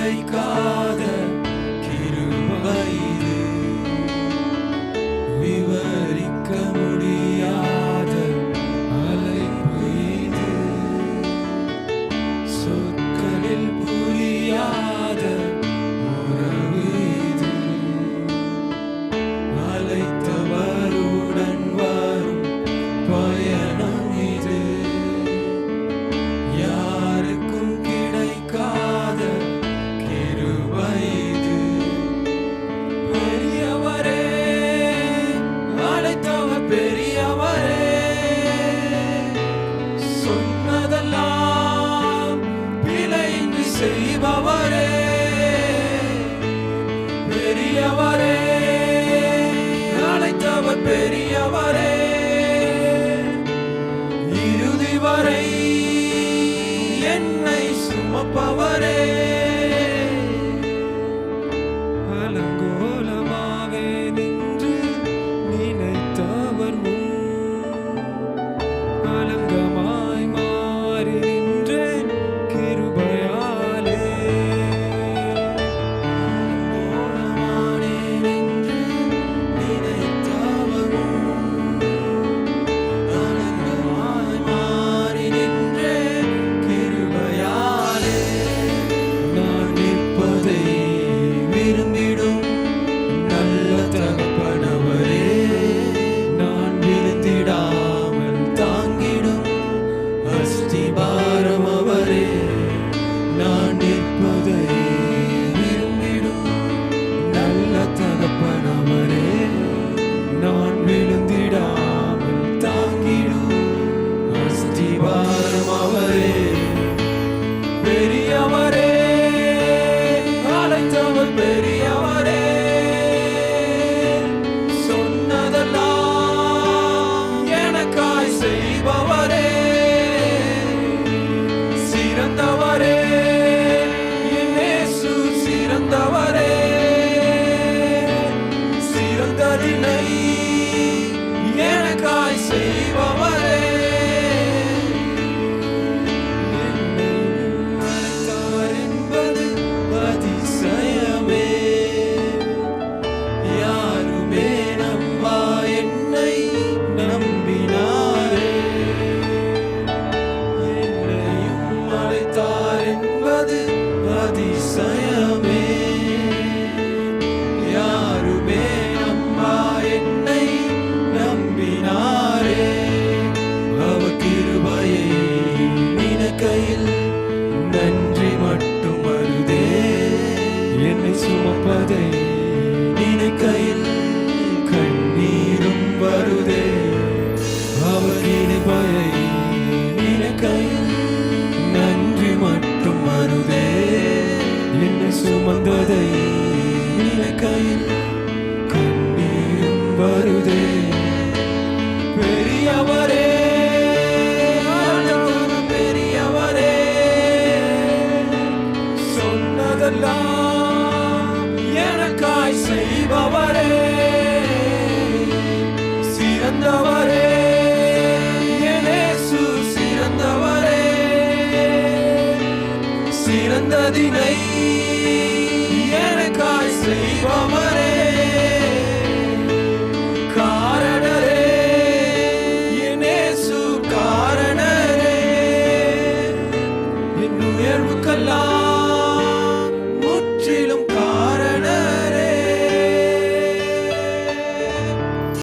வைக்காத power is. Liberty. Hadi sayamam சுமந்ததை நினைக்கையில் கண்ணீரும் வருதே. பெரியவரே பெரியவரே சொன்னதெல்லாம் எனக்காய் செய்பவரே. சிறந்ததினை எனக்காய் செய்பவரே. காரணரே என்னேசு காரணரே. என் உயர்வுக்கெல்லாம்